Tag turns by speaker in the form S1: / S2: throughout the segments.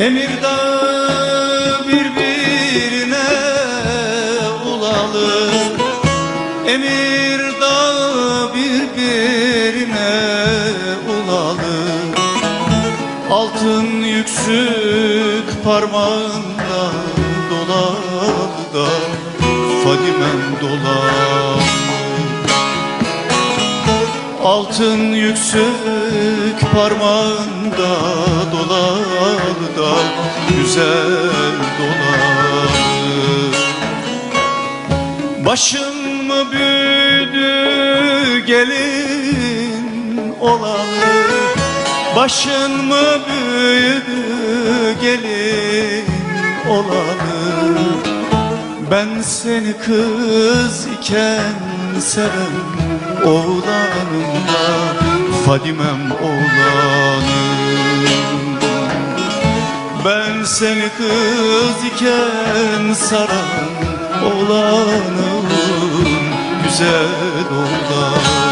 S1: Emirdağ birbirine ulalı Emirdağ birbirine ulalı Altın yüksük parmağında dolalı da Fadimen dolalı Altın yüksük parmağında dolanır da Güzel dolanır Başın mı büyüdü gelin olalı? Başın mı büyüdü gelin olalı? Ben seni kız iken seven oğlanımda Fadimem oğlanım ben seni kız iken saran oğlanım Güzel oğlanım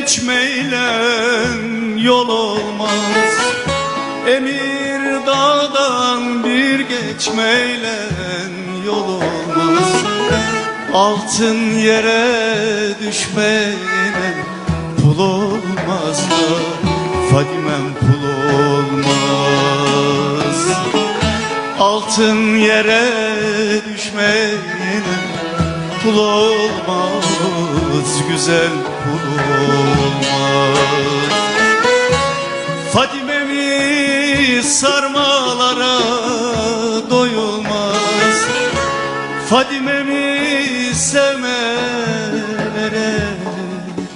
S1: geçmeyle yol olmaz. Emirdağ'dan bir geçmeyle yol olmaz. Altın yere düşmeyle pul olmaz da Fadimem pul olmaz. Altın yere düşmeyle Pul olmaz, güzel pul olmaz. Fadime'mi sarmalara doyulmaz. Fadime'mi sevmelere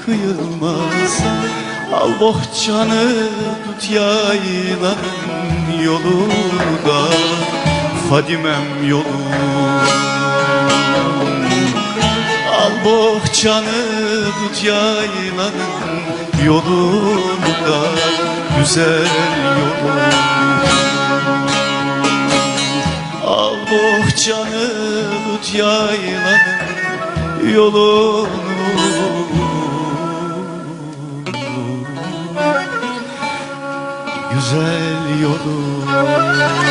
S1: kıyılmaz. Al bohçanı tut yaylanın yolunda. Fadimem yolunda bohçanı tut yaylanın yolunda Güzel yolunda Al bohçanı tut yaylanın yolunu Güzel yolunu